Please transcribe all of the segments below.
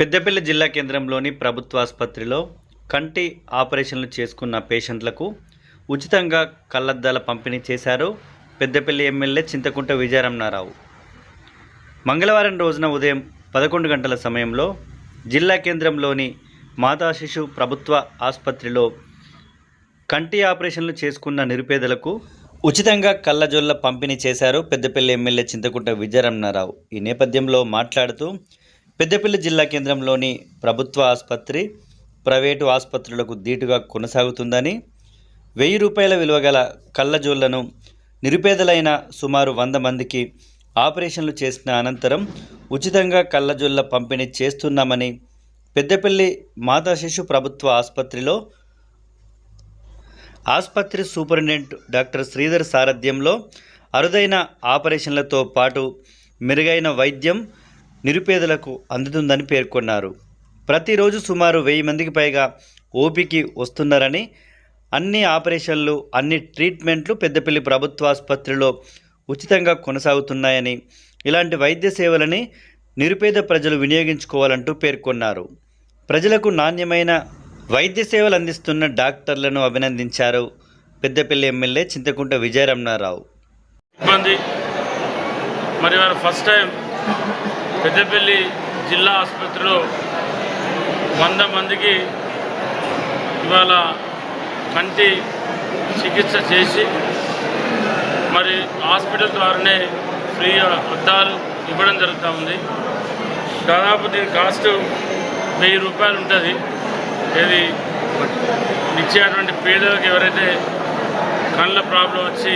పెద్దపల్లి జిల్లా కేంద్రంలోని ప్రభుత్వ ఆసుపత్రిలో కంటి ఆపరేషన్లు చేసుకున్న పేషెంట్లకు ఉచితంగా కళ్ళద్దాల పంపిణీ చేశారు పెద్దపల్లి ఎమ్మెల్యే చింతకుంట విజయరమణారావు. మంగళవారం రోజున ఉదయం పదకొండు గంటల సమయంలో జిల్లా కేంద్రంలోని మాతా శిశు ప్రభుత్వ ఆసుపత్రిలో కంటి ఆపరేషన్లు చేసుకున్న నిరుపేదలకు ఉచితంగా కళ్ళజొల్ల పంపిణీ చేశారు పెద్దపల్లి ఎమ్మెల్యే చింతకుంట విజయరమణారావు. ఈ నేపథ్యంలో మాట్లాడుతూ పెద్దపల్లి జిల్లా కేంద్రంలోని ప్రభుత్వ ఆసుపత్రి ప్రైవేటు ఆసుపత్రులకు ధీటుగా కొనసాగుతుందని వెయ్యి రూపాయల విలువ గల కళ్ళజోళ్ళను నిరుపేదలైన సుమారు వంద మందికి ఆపరేషన్లు చేసిన అనంతరం ఉచితంగా కళ్ళజొల్ల పంపిణీ చేస్తున్నామని పెద్దపల్లి మాతా శిశు ప్రభుత్వ ఆసుపత్రిలో ఆసుపత్రి సూపరింటెండెంట్ డాక్టర్ శ్రీధర్ సారథ్యంలో అరుదైన ఆపరేషన్లతో పాటు మెరుగైన వైద్యం నిరుపేదలకు అందుతుందని పేర్కొన్నారు. ప్రతిరోజు సుమారు వెయ్యి మందికి పైగా ఓపీకి వస్తున్నారని అన్ని ఆపరేషన్లు అన్ని ట్రీట్మెంట్లు పెద్దపల్లి ప్రభుత్వ ఆసుపత్రిలో ఉచితంగా కొనసాగుతున్నాయని ఇలాంటి వైద్య సేవలని నిరుపేద ప్రజలు వినియోగించుకోవాలంటూ పేర్కొన్నారు. ప్రజలకు నాణ్యమైన వైద్య సేవలు అందిస్తున్న డాక్టర్లను అభినందించారు పెద్దపల్లి ఎమ్మెల్యే చింతకుంట విజయరమణారావు. ఇబ్బంది మరి వారు ఫస్ట్ టైం పెద్దపల్లి జిల్లా ఆసుపత్రిలో వంద మందికి ఇవాళ కంటి చికిత్స చేసి మరి హాస్పిటల్ ద్వారానే ఫ్రీ అద్దాలు ఇవ్వడం జరుగుతూ ఉంది. దాదాపు దీని కాస్ట్ వెయ్యి రూపాయలు ఉంటుంది. ఇది ఇచ్చేటువంటి పేదలకు ఎవరైతే కళ్ళ ప్రాబ్లం వచ్చి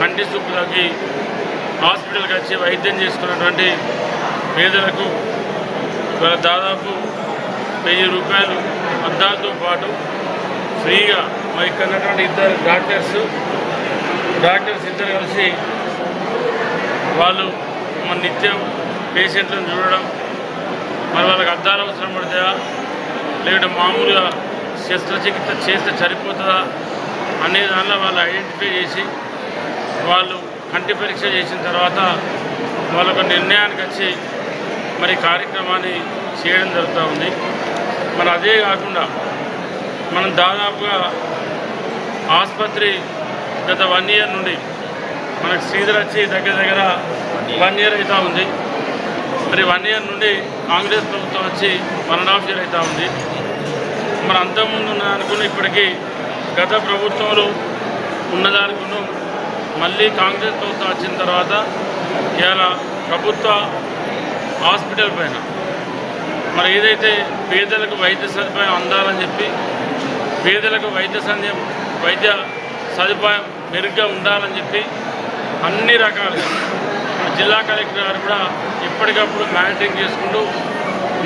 కంటి చూపులకి హాస్పిటల్కి వచ్చి వైద్యం చేసుకున్నటువంటి పేదలకు ఇవాళ దాదాపు వెయ్యి రూపాయలు అద్దాలతో పాటు ఫ్రీగా మరి ఇక్కడ ఉన్నటువంటి ఇద్దరు డాక్టర్స్ డాక్టర్స్ ఇద్దరు కలిసి వాళ్ళు మన నిత్యం పేషెంట్లను చూడడం మరి వాళ్ళకి అద్దాలు అవసరం పడుతుందా లేకుంటే మామూలుగా శస్త్రచికిత్స చేస్తే సరిపోతుందా అనే దానిలో వాళ్ళు ఐడెంటిఫై చేసి వాళ్ళు కంటి పరీక్ష చేసిన తర్వాత వాళ్ళొక నిర్ణయానికి వచ్చి మరి కార్యక్రమాన్ని చేయడం జరుగుతూ ఉంది. మరి అదే కాకుండా మనం దాదాపుగా ఆసుపత్రి గత వన్ ఇయర్ నుండి మనకు శ్రీధర్ వచ్చి దగ్గర దగ్గర వన్ ఇయర్ అవుతూ ఉంది. మరి వన్ ఇయర్ నుండి కాంగ్రెస్ ప్రభుత్వం వచ్చి వన్ అండ్ హాఫ్ ఇయర్ అవుతూ ఉంది. మరి అంతకుముందు ఉన్న అనుకున్న ఇప్పటికీ గత ప్రభుత్వంలో ఉన్నదానికును మళ్ళీ కాంగ్రెస్ ప్రభుత్వం వచ్చిన తర్వాత ఇవాళ ప్రభుత్వ హాస్పిటల్ పైన మరి ఏదైతే పేదలకు వైద్య సదుపాయం అందాలని చెప్పి పేదలకు వైద్య సంధ్యం వైద్య సదుపాయం మెరుగ్గా ఉండాలని చెప్పి అన్ని రకాలుగా మన జిల్లా కలెక్టర్ గారు కూడా ఎప్పటికప్పుడు మానిటరింగ్ చేసుకుంటూ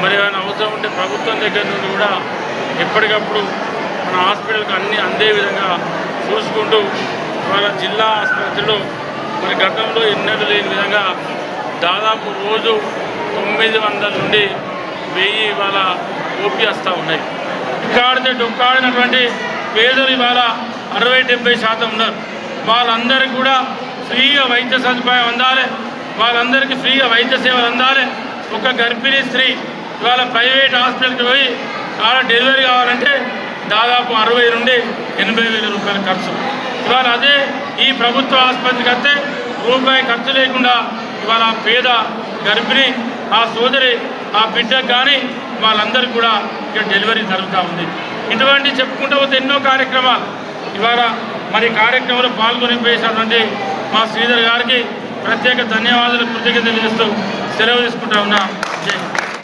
మరి ఏమైనా అవసరం ఉంటే ప్రభుత్వం దగ్గర నుండి కూడా ఎప్పటికప్పుడు మన హాస్పిటల్కి అన్ని అందే విధంగా చూసుకుంటూ మన జిల్లా ఆసుపత్రిలో మరి గతంలో ఎన్నడూ లేని విధంగా దాదాపు రోజు తొమ్మిది వందల నుండి వెయ్యి ఇవాళ ఓపీ వస్తూ ఉన్నాయి. ఇక్కడితే డొక్కాడినటువంటి పేదలు ఇవాళ అరవై డెబ్బై శాతం ఉన్నారు. వాళ్ళందరికీ కూడా ఫ్రీగా వైద్య సదుపాయం అందాలి. వాళ్ళందరికీ ఫ్రీగా వైద్య సేవలు అందాలి. ఒక గర్భిణీ స్త్రీ ఇవాళ ప్రైవేట్ హాస్పిటల్కి పోయి ఆడ డెలివరీ కావాలంటే దాదాపు అరవై నుండి ఎనభై వేల రూపాయల ఖర్చు. ఇవాళ అదే ఈ ప్రభుత్వ ఆసుపత్రికి వస్తే రూపాయి ఖర్చు లేకుండా ఇవాళ ఆ పేద గర్భిణి ఆ సోదరి ఆ బిడ్డకు కానీ వాళ్ళందరికీ కూడా ఇక్కడ డెలివరీ జరుగుతూ ఉంది. ఇటువంటి చెప్పుకుంటూ పోతే ఎన్నో కార్యక్రమాలు. ఇవాళ మరి కార్యక్రమంలో పాల్గొని పోయేసినటువంటి మా శ్రీధర్ గారికి ప్రత్యేక ధన్యవాదాలు కృతజ్ఞతలు చేస్తూ సెలవు తీసుకుంటా ఉన్నా. జై